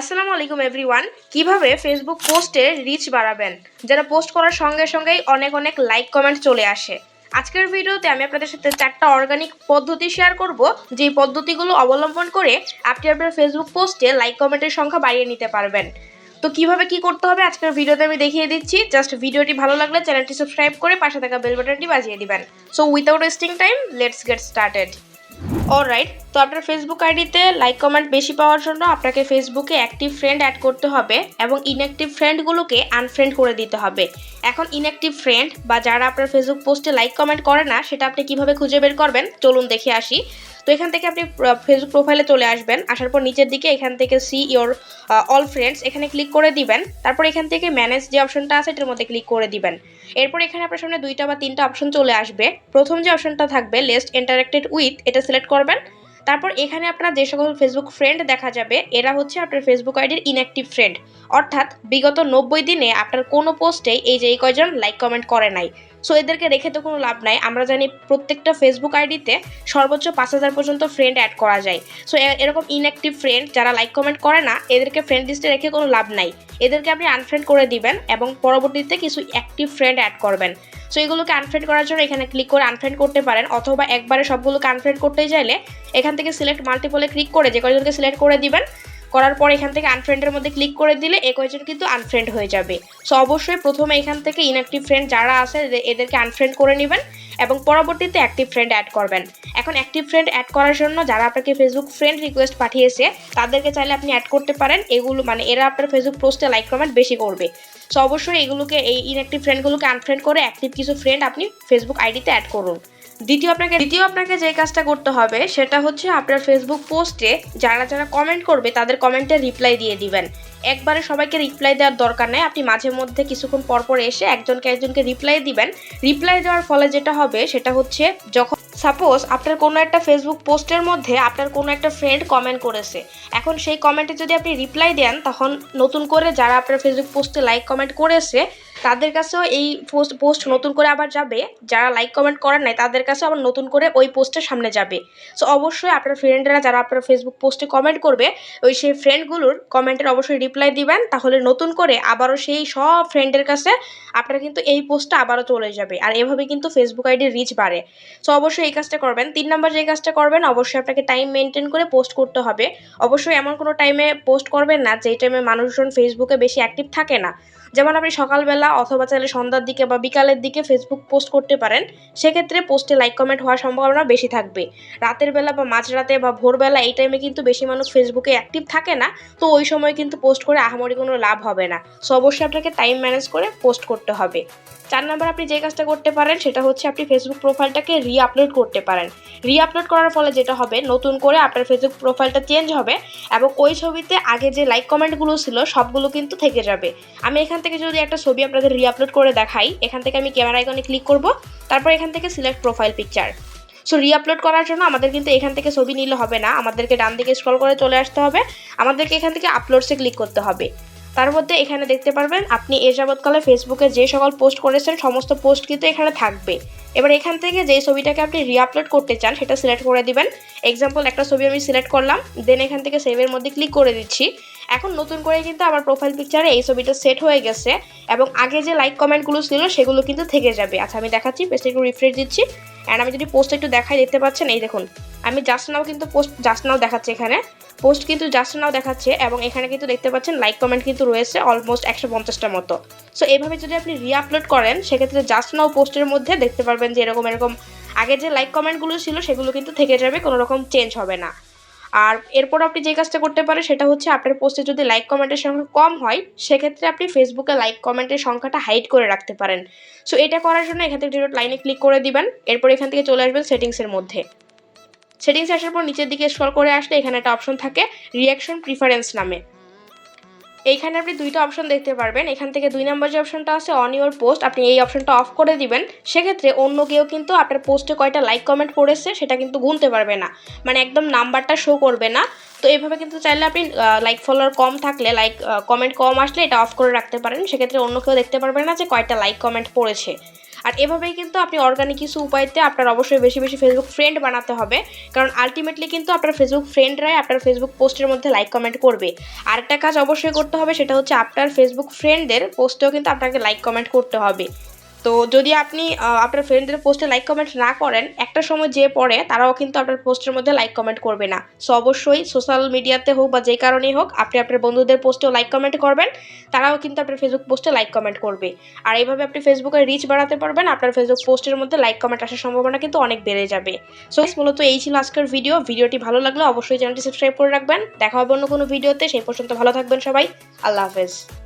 আসসালামু আলাইকুম এভরিওয়ান কীভাবে ফেসবুক পোস্টে রিচ বাড়াবেন? যারা পোস্ট করার সঙ্গে সঙ্গেই অনেক অনেক লাইক কমেন্ট চলে আসে। আজকের ভিডিওতে আমি আপনাদের সাথে চারটা অর্গানিক পদ্ধতি শেয়ার করব। যেই পদ্ধতিগুলো অবলম্বন করে আপনি আপনার ফেসবুক পোস্টে লাইক কমেন্টের সংখ্যা বাড়িয়ে নিতে পারবেন। তো কীভাবে কি করতে হবে আজকের ভিডিওতে আমি দেখিয়ে দিচ্ছি। জাস্ট ভিডিওটি ভালো লাগলে চ্যানেলটি সাবস্ক্রাইব করে পাশে থাকা বেল বাটনটি বাজিয়ে দিবেন। So without wasting time let's get started alright তো আপনার ফেসবুক আইডিতে লাইক কমেন্ট বেশি পাওয়ার জন্য আপনাকে ফেসবুকে অ্যাক্টিভ ফ্রেন্ড অ্যাড করতে হবে এবং ইনঅ্যাক্টিভ ফ্রেন্ডগুলোকে আনফ্রেন্ড করে দিতে হবে। এখন ইনঅ্যাক্টিভ ফ্রেন্ড বা যারা আপনার ফেসবুক পোস্টে লাইক কমেন্ট করে না, সেটা আপনি কীভাবে খুঁজে বের করবেন? চলুন দেখে আসি। তো এখান থেকে আপনি ফেসবুক প্রোফাইলে চলে আসবেন, আসার পর নিচের দিকে এখান থেকে সি ইয়োর অল ফ্রেন্ডস এখানে ক্লিক করে দিবেন। তারপর এখান থেকে ম্যানেজ যে অপশনটা আছে, এটার মধ্যে ক্লিক করে দিবেন। এরপর এখানে আপনার সামনে দুইটা বা তিনটা অপশন চলে আসবে। প্রথম যে অপশনটা থাকবে লেস্ট ইন্টারেক্টেড উইথ এটা সিলেক্ট করবেন। তারপর এখানে আপনার যে সকল ফেসবুক ফ্রেন্ড দেখা যাবে, এরা হচ্ছে আপনার ফেসবুক আইডির ইনঅ্যাক্টিভ ফ্রেন্ড অর্থাৎ বিগত নব্বই দিনে আপনার কোনো পোস্টেই এই যে এই কয়জন লাইক কমেন্ট করে নাই। সো এদেরকে রেখে তো কোনো লাভ নাই। আমরা জানি প্রত্যেকটা ফেসবুক আইডিতে সর্বোচ্চ পাঁচ হাজার পর্যন্ত ফ্রেন্ড অ্যাড করা যায়। সো এরকম ইনঅ্যাক্টিভ ফ্রেন্ড যারা লাইক কমেন্ট করে না, এদেরকে ফ্রেন্ড লিস্টে রেখে কোনো লাভ নাই। এদেরকে আপনি আনফ্রেন্ড করে দিবেন এবং পরবর্তীতে কিছু অ্যাক্টিভ ফ্রেন্ড অ্যাড করবেন। সো এগুলোকে আনফ্রেন্ড করার জন্য এখানে ক্লিক করে আনফ্রেন্ড করতে পারেন অথবা একবারে সবগুলোকে আনফ্রেন্ড করতে চাইলে এখান থেকে সিলেক্ট মাল্টিপলে ক্লিক করে যে কয়েকজনকে সিলেক্ট করে দিবেন, করার পর এখান থেকে আনফ্রেন্ডের মধ্যে ক্লিক করে দিলে এ কয়েকজন কিন্তু আনফ্রেন্ড হয়ে যাবে। সো অবশ্যই প্রথমে এখান থেকে ইনঅ্যাক্টিভ ফ্রেন্ড যারা আছে এদেরকে আনফ্রেন্ড করে নেবেন। এবং পরবর্তীতে অ্যাক্টিভ ফ্রেন্ড অ্যাড করবেন। এখন অ্যাক্টিভ ফ্রেন্ড অ্যাড করার জন্য যারা আপনাকে ফেসবুক ফ্রেন্ড রিকোয়েস্ট পাঠিয়েছে, তাদেরকে চাইলে আপনি অ্যাড করতে পারেন। এগুলো মানে এরা আপনার ফেসবুক পোস্টে লাইক কমেন্ট বেশি করবে। সো অবশ্যই এগুলোকে, এই ইনঅ্যাক্টিভ ফ্রেন্ডগুলোকে আনফ্রেন্ড করে অ্যাক্টিভ কিছু ফ্রেন্ড আপনি ফেসবুক আইডিতে অ্যাড করুন। দ্বিতীয় আপনাকে দ্বিতীয় আপনাকে যে কাজটা করতে হবে, সেটা হচ্ছে আপনার ফেসবুক পোস্টে যারা যারা কমেন্ট করবে, তাদের কমেন্টে রিপ্লাই দিয়ে দিবেন। একবারে সবাইকে রিপ্লাই দেওয়ার দরকার নেই। আপনি মাঝে মধ্যে কিছুক্ষণ পরপর এসে একজনকে একজনকে রিপ্লাই দিবেন। রিপ্লাই দেওয়ার ফলে যেটা হবে, সেটা হচ্ছে যখন সাপোজ আপনার কোনো একটা ফেসবুক পোস্টের মধ্যে আপনার কোনো একটা ফ্রেন্ড কমেন্ট করেছে। এখন সেই কমেন্টে যদি আপনি রিপ্লাই দেন, তখন নতুন করে যারা আপনার ফেসবুক পোস্টে লাইক কমেন্ট করেছে, তাদের কাছেও এই পোস্ট পোস্ট নতুন করে আবার যাবে। যারা লাইক কমেন্ট করেন নাই, তাদের কাছে আবার নতুন করে ওই পোস্টের সামনে যাবে। সো অবশ্যই আপনার ফ্রেন্ডরা যারা আপনার ফেসবুক পোস্টে কমেন্ট করবে, ওই সেই ফ্রেন্ডগুলোর কমেন্টের অবশ্যই রিপ্লাই দিবেন, তাহলে নতুন করে আবারও সেই সব ফ্রেন্ডের কাছে আপনার কিন্তু এই পোস্টটা আবারও চলে যাবে। আর এভাবে কিন্তু ফেসবুক আইডির রিচ বাড়ে। সো অবশ্যই এই কাজটা করবেন। তিন নম্বর যে কাজটা করবেন, অবশ্যই আপনাকে টাইম মেনটেন করে পোস্ট করতে হবে। অবশ্যই এমন কোনো টাইমে পোস্ট করবেন না, যেই টাইমে মানুষজন ফেসবুকে বেশি অ্যাক্টিভ থাকে না। যেমন আপনি সকালবেলা অথবা চাইলে সন্ধ্যার দিকে বা বিকালের দিকে ফেসবুক পোস্ট করতে পারেন, সেক্ষেত্রে পোস্টে লাইক কমেন্ট হওয়ার সম্ভাবনা বেশি থাকবে। রাতের বেলা বা মাঝরাতে বা ভোরবেলা এই টাইমে কিন্তু বেশি মানুষ ফেসবুকে অ্যাক্টিভ থাকে না, তো ওই সময় কিন্তু পোস্ট করে আহামরি কোনো লাভ হবে না। সো অবশ্যই আপনাকে টাইম ম্যানেজ করে পোস্ট করতে হবে। চার নাম্বার আপনি যে কাজটা করতে পারেন, সেটা হচ্ছে আপনি ফেসবুক প্রোফাইলটাকে রি আপলোড করতে পারেন। রি আপলোড করার ফলে যেটা হবে, নতুন করে আপনার ফেসবুক প্রোফাইলটা চেঞ্জ হবে এবং ওই ছবিতে আগে যে লাইক কমেন্টগুলো ছিল, সবগুলো কিন্তু থেকে যাবে। আমি এখান থেকে যদি একটা ছবি আপনাদের রি আপলোড করে দেখাই, এখান থেকে আমি ক্যামেরা আইকনে ক্লিক করব, তারপর এখান থেকে select profile picture so reupload করার জন্য আমাদের কিন্তু এখান থেকে ছবি নিলে হবে না, আমাদেরকে ডান দিকে স্ক্রল করে চলে আসতে হবে, আমাদেরকে এখান থেকে আপলোডসে ক্লিক করতে হবে। তার মধ্যে এখানে দেখতে পারবেন, আপনি এ যাবৎকালে ফেসবুকে যে সকল পোস্ট করেছেন, সমস্ত পোস্ট কিন্তু এখানে থাকবে। এবার এখান থেকে যে ছবিটাকে আপনি রিআপলোড করতে চান, সেটা সিলেক্ট করে দিবেন। এক্সাম্পল একটা ছবি আমি সিলেক্ট করলাম দেন এখান থেকে সেভের মধ্যে ক্লিক করে দিচ্ছি। এখন নতুন করে কিন্তু আমার প্রোফাইল পিকচারে এই ছবিটা সেট হয়ে গেছে এবং আগে যে লাইক কমেন্টগুলো ছিল সেগুলো কিন্তু থেকে যাবে। আচ্ছা আমি দেখাচ্ছি পেজটা একটু রিফ্রেশ দিচ্ছি। অ্যান্ড আমি যদি পোস্ট একটু দেখাই, দেখতে পাচ্ছেন? এই দেখুন, আমি জাস্ট নাও কিন্তু পোস্ট জাস্ট নাও দেখাচ্ছি এখানে। পোস্ট কিন্তু জাস্ট নাও দেখাচ্ছে এবং এখানে কিন্তু দেখতে পাচ্ছেন লাইক কমেন্ট কিন্তু রয়েছে অলমোস্ট একশো পঞ্চাশটার মতো। সো এইভাবে যদি আপনি রিআপলোড করেন, সেক্ষেত্রে জাস্ট নাও পোস্টের মধ্যে দেখতে পারবেন যে এরকম এরকম আগে যে লাইক কমেন্টগুলো ছিল, সেগুলো কিন্তু থেকে যাবে, কোনো রকম চেঞ্জ হবে না। আর এরপর আপনি যে কাজটা করতে পারেন সেটা হচ্ছে আপনার পোস্টে যদি লাইক কমেন্টের সংখ্যা কম হয়, সেক্ষেত্রে আপনি ফেসবুকে লাইক কমেন্টের সংখ্যাটা হাইড করে রাখতে পারেন। সো এটা করার জন্য এখান থেকে ডিরোট লাইনে ক্লিক করে দিবেন, এরপর এখান থেকে চলে আসবেন সেটিংসের মধ্যে। সেটিংস আসার পর নিচের দিকে স্ক্রল করে আসলে এখানে একটা অপশন থাকে রিয়াকশন প্রিফারেন্স নামে। এইখানে আপনি দুইটা অপশন দেখতে পারবেন। এখান থেকে দুই নম্বর যে অপশনটা আছে অন ইউর পোস্ট আপনি এই অপশনটা অফ করে দিবেন। সেক্ষেত্রে অন্য কেউ কিন্তু আপনার পোস্টে কয়টা লাইক কমেন্ট করেছে, সেটা কিন্তু গুনতে পারবে না। মানে একদম নাম্বারটা শো করবে না। তো এইভাবে কিন্তু চাইলে আপনি লাইক ফলোয়ার কম থাকলে লাইক কমেন্ট কম আসলে এটা অফ করে রাখতে পারেন। সেক্ষেত্রে অন্য কেউ দেখতে পারবে না যে কয়টা লাইক কমেন্ট পড়েছে আর এভাবেই কিন্তু আপনি অর্গানিক কিছু উপায়তে আপনার অবশ্যই বেশি বেশি ফেসবুক ফ্রেন্ড বানাতে হবে। কারণ আলটিমেটলি কিন্তু আপনার ফেসবুক ফ্রেন্ডরাই আপনার ফেসবুক পোস্টের মধ্যে লাইক কমেন্ট করবে। আর একটা কাজ অবশ্যই করতে হবে সেটা হচ্ছে আপনার ফেসবুক ফ্রেন্ডদের পোস্টেও কিন্তু আপনাকে লাইক কমেন্ট করতে হবে। তো যদি আপনি আপনার ফ্রেন্ডদের পোস্টে লাইক কমেন্ট না করেন, একটা সময় যে পড়ে, তারাও কিন্তু আপনার পোস্টের মধ্যে লাইক কমেন্ট করবে না। সো অবশ্যই সোশ্যাল মিডিয়াতে হোক বা যে কারণেই হোক, আপনি আপনার বন্ধুদের পোস্টেও লাইক কমেন্ট করবেন, তারাও কিন্তু আপনার ফেসবুক পোস্টে লাইক কমেন্ট করবে। আর এইভাবে আপনি ফেসবুকে রিচ বাড়াতে পারবেন, আপনার ফেসবুক পোস্টের মধ্যে লাইক কমেন্ট আসার সম্ভাবনা কিন্তু অনেক বেড়ে যাবে। সো মূলত এই ছিল আজকের ভিডিও ভিডিওটি ভালো লাগলে অবশ্যই চ্যানেলটি সাবস্ক্রাইব করে রাখবেন। দেখা হবে অন্য কোনো ভিডিওতে সেই পর্যন্ত ভালো থাকবেন সবাই। আল্লাহ হাফেজ।